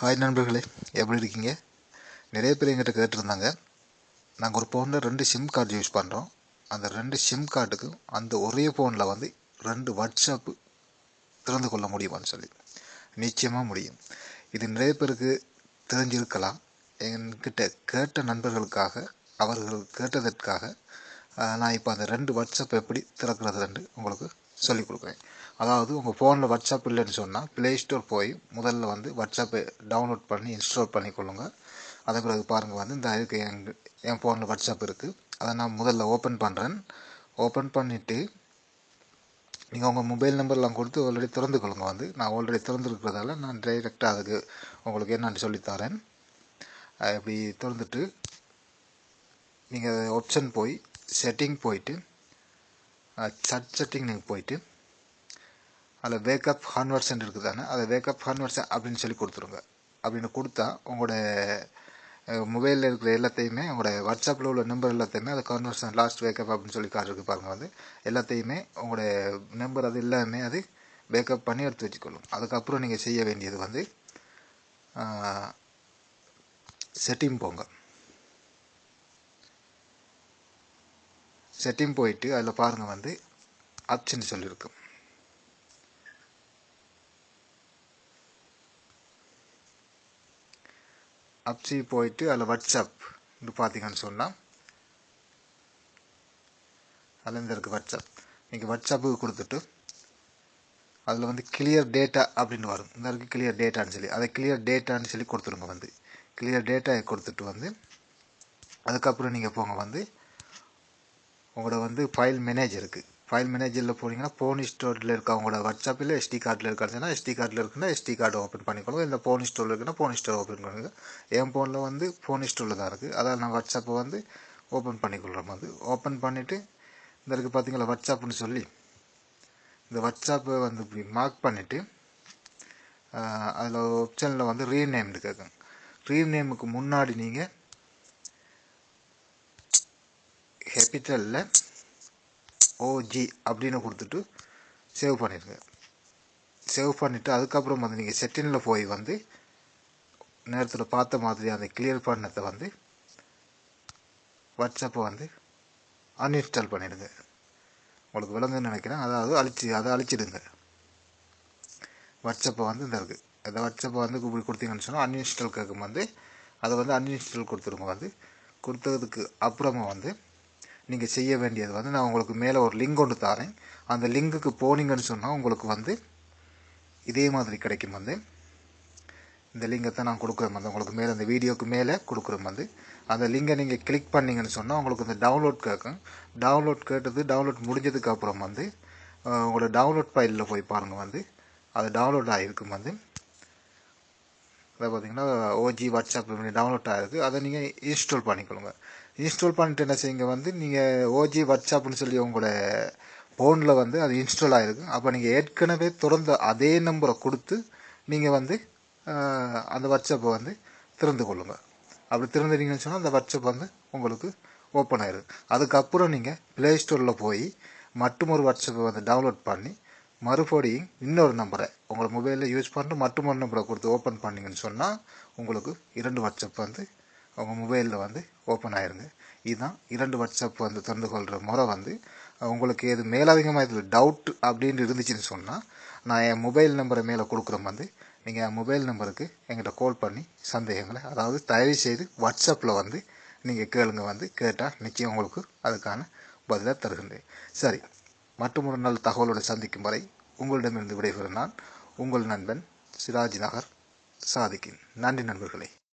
Hi நண்பர்களே. எப்படி இருக்கீங்க? நிறைய பேர் எங்கிட்ட கேட்டிருந்தாங்க. நாங்கள் ஒரு ஃபோனில் ரெண்டு சிம் கார்டு யூஸ் பண்ணுறோம் அந்த ரெண்டு சிம் கார்டுக்கும் அந்த ஒரே ஃபோனில் வந்து ரெண்டு வாட்ஸ்அப்பு திறந்து கொள்ள முடியுமான்னு சொல்லி. நிச்சயமாக முடியும். இது நிறைய பேருக்கு தெரிஞ்சிருக்கலாம். என்கிட்ட கேட்ட நண்பர்களுக்காக அவர்கள் கேட்டதற்காக நான் இப்போ அந்த ரெண்டு வாட்ஸ்அப் எப்படி திறக்கிறது ரெண்டு உங்களுக்கு சொல்லிக் கொடுக்குறேன். அதாவது உங்கள் ஃபோனில் வாட்ஸ்அப் இல்லைன்னு சொன்னால் ப்ளே ஸ்டோர் போய் முதல்ல வந்து வாட்ஸ்அப்பை டவுன்லோட் பண்ணி இன்ஸ்டால் பண்ணிக்கொள்ளுங்க அதை பிறகு பாருங்கள் வந்து இந்த இதுக்கு என் என் ஃபோனில் வாட்ஸ்அப் இருக்குது அதை நான் முதல்ல ஓப்பன் பண்ணுறேன் ஓப்பன் பண்ணிவிட்டு நீங்கள் உங்கள் மொபைல் நம்பர்லாம் கொடுத்து ஆல்ரெடி திறந்து கொள்ளுங்க வந்து. நான் ஆல்ரெடி திறந்துருக்கிறதால நான் டைரெக்டாக அதுக்கு உங்களுக்கு என்னன்னு சொல்லித்தரேன் இப்படி திறந்துட்டு நீங்கள் ஆப்ஷன் போய் செட்டிங் போயிட்டு சட் செட்டிங் நீங்கள் போயிட்டு அதில் வேக்கப் கான்வர்ஷன் இருக்குது தானே அதை வேக்கப் கான்வர்ஷன் அப்படின்னு சொல்லி கொடுத்துருங்க. அப்படின்னு கொடுத்தா உங்களோட மொபைலில் இருக்கிற எல்லாத்தையுமே உங்களோட வாட்ஸ்அப்பில் உள்ள நம்பர் எல்லாத்தையுமே அது கான்வர்ஷன் லாஸ்ட் வேக்கப் அப்படின்னு சொல்லி காட்டுறது பாருங்கள் வந்து எல்லாத்தையுமே உங்களோட நம்பர் அது எல்லாமே அது பேக்கப் பண்ணி எடுத்து வச்சுக்கொள்ளும். அதுக்கப்புறம் நீங்கள் செய்ய வேண்டியது வந்து செட்டிங் போங்க. செட்டிங் போயிட்டு அதில் பாருங்கள் வந்து ஆப்ஷன் சொல்லியிருக்கும் அப்சி போயிட்டு அதில் வாட்ஸ்அப் பார்த்தீங்கன்னு சொன்னால் அதில் இந்த இருக்குது வாட்ஸ்அப் நீங்கள் வாட்ஸ்அப்புக்கு கொடுத்துட்டு அதில் வந்து கிளியர் டேட்டா அப்படின்னு வரும். இந்த இருக்குது கிளியர் டேட்டான்னு சொல்லி. அதை கிளியர் டேட்டான்னு சொல்லி கொடுத்துருங்க வந்து. கிளியர் டேட்டா கொடுத்துட்டு வந்து அதுக்கப்புறம் நீங்கள் போங்க வந்து உங்களோட வந்து ஃபைல் மேனேஜருக்கு ஃபைல் மேனேஜரில் போனீங்கன்னா ஃபோன் ஸ்டோரில் இருக்க உங்களோட வாட்ஸ்அப்பில் எஸ்டி கார்டில் இருக்கிறதுனா எஸ்டி கார்டில் இருக்குன்னா எஸ்டி கார்டு ஓப்பன் பண்ணிக்கணும் இந்த ஃபோன் ஸ்டோரில் இருக்குன்னா ஃபோன் ஸ்டோர் ஓப்பன் பண்ணுங்க. என் ஃபோனில் வந்து ஃபோன் ஸ்டோரில் தான் இருக்குது அதான் நான் வாட்ஸ்அப்பை வந்து ஓப்பன் பண்ணிக்கொள்கிறோம் மாதிரி ஓப்பன் பண்ணிவிட்டு இந்த இருக்குது பார்த்தீங்களா வாட்ஸ்அப்னு சொல்லி. இந்த வாட்ஸ்அப்பை வந்து இப்படி மார்க் பண்ணிவிட்டு அதில் ஆப்ஷனில் வந்து ரீநேம்னு கேட்கும் ரீநேமுக்கு முன்னாடி நீங்கள் கேபிட்டலில் ஓஜி அப்படின்னு கொடுத்துட்டு சேவ் பண்ணிடுங்க சேவ் பண்ணிவிட்டு அதுக்கப்புறம் வந்து நீங்கள் செட்டிங்கில் போய் வந்து நேரத்தில் பார்த்த மாதிரி அந்த கிளியர் பண்ணதை வந்து வாட்ஸ்அப்பை வந்து அன்இன்ஸ்டால் பண்ணிடுங்க. உங்களுக்கு விளங்குன்னு நினைக்கிறேன். அதாவது அழிச்சு அதை அழிச்சிடுங்க. வாட்ஸ்அப்பை வந்து இந்த இருக்குது அந்த வாட்ஸ்அப்பை வந்து இப்படி கொடுத்தீங்கன்னு சொன்னால் அன்இன்ஸ்டால் கேட்கும் வந்து அதை வந்து அன்இன்ஸ்டால் கொடுத்துருங்க வந்து. கொடுத்ததுக்கு அப்புறமா வந்து நீங்கள் செய்ய வேண்டியது வந்து நான் உங்களுக்கு மேலே ஒரு லிங்க் ஒன்று தரேன். அந்த லிங்குக்கு போனீங்கன்னு சொன்னால் உங்களுக்கு வந்து இதே மாதிரி கிடைக்கும் வந்து. இந்த லிங்கை தான் நான் கொடுக்குறேன் வந்து. உங்களுக்கு மேலே அந்த வீடியோக்கு மேலே கொடுக்குறேன் வந்து. அந்த லிங்கை நீங்கள் கிளிக் பண்ணீங்கன்னு சொன்னால் உங்களுக்கு இந்த டவுன்லோட் கேட்கும். டவுன்லோட் கேட்டது டவுன்லோட் முடிஞ்சதுக்கு அப்புறம் வந்து உங்களோட டவுன்லோட் ஃபைலில் போய் பாருங்கள் வந்து. அது டவுன்லோட் ஆகிருக்கும் வந்து. அதை பார்த்தீங்கன்னா ஓஜி வாட்ஸ்அப் டவுன்லோட் ஆகிருக்கு அதை நீங்கள் இன்ஸ்டால் பண்ணிக்கொள்ளுங்க. இன்ஸ்டால் பண்ணிட்டு என்ன செய்யுங்க வந்து நீங்கள் ஓஜி வாட்ஸ்அப்னு சொல்லி உங்களோட ஃபோனில் வந்து அது இன்ஸ்டால் ஆகிருக்கு அப்போ நீங்கள் ஏற்கனவே திறந்த அதே நம்பரை கொடுத்து நீங்கள் வந்து அந்த வாட்ஸ்அப்பை வந்து திறந்து கொள்ளுங்க. அப்படி திறந்துட்டீங்கன்னு சொன்னால் அந்த வாட்ஸ்அப் வந்து உங்களுக்கு ஓப்பன் ஆயிடும் அதுக்கப்புறம் நீங்கள் ப்ளே ஸ்டோரில் போய் மட்டும் ஒரு வாட்ஸ்அப்பை வந்து டவுன்லோட் பண்ணி மறுபடியும் இன்னொரு நம்பரை உங்களை மொபைலில் யூஸ் பண்ணிட்டு மட்டும் ஒரு நம்பரை கொடுத்து ஓப்பன் பண்ணீங்கன்னு சொன்னால் உங்களுக்கு இரண்டு வாட்ஸ்அப் வந்து உங்கள் மொபைலில் வந்து ஓப்பன் ஆயிருங்க. இதுதான் இரண்டு வாட்ஸ்அப் வந்து திறந்து கொள்கிற முறை வந்து. உங்களுக்கு எது மேலதிகமாக இதில் டவுட் அப்படின்னு இருந்துச்சுன்னு சொன்னால் நான் என் மொபைல் நம்பரை மேலே கொடுக்குறோம் வந்து நீங்கள் என் மொபைல் நம்பருக்கு எங்கிட்ட கால் பண்ணி சந்தேகங்களை அதாவது தயவு செய்து வாட்ஸ்அப்பில் வந்து நீங்கள் கேளுங்க வந்து கேட்டால் நிச்சயம் உங்களுக்கு அதுக்கான பதிலாக தருகின்றேன். சரி மற்றும் ஒரு நாள் தகவலோடு சந்திக்கும் வரை உங்களிடமிருந்து விடைபெறும் நான் உங்கள் நண்பன் சிராஜ் நகர். சாதிக்கின் நன்றி நண்பர்களே.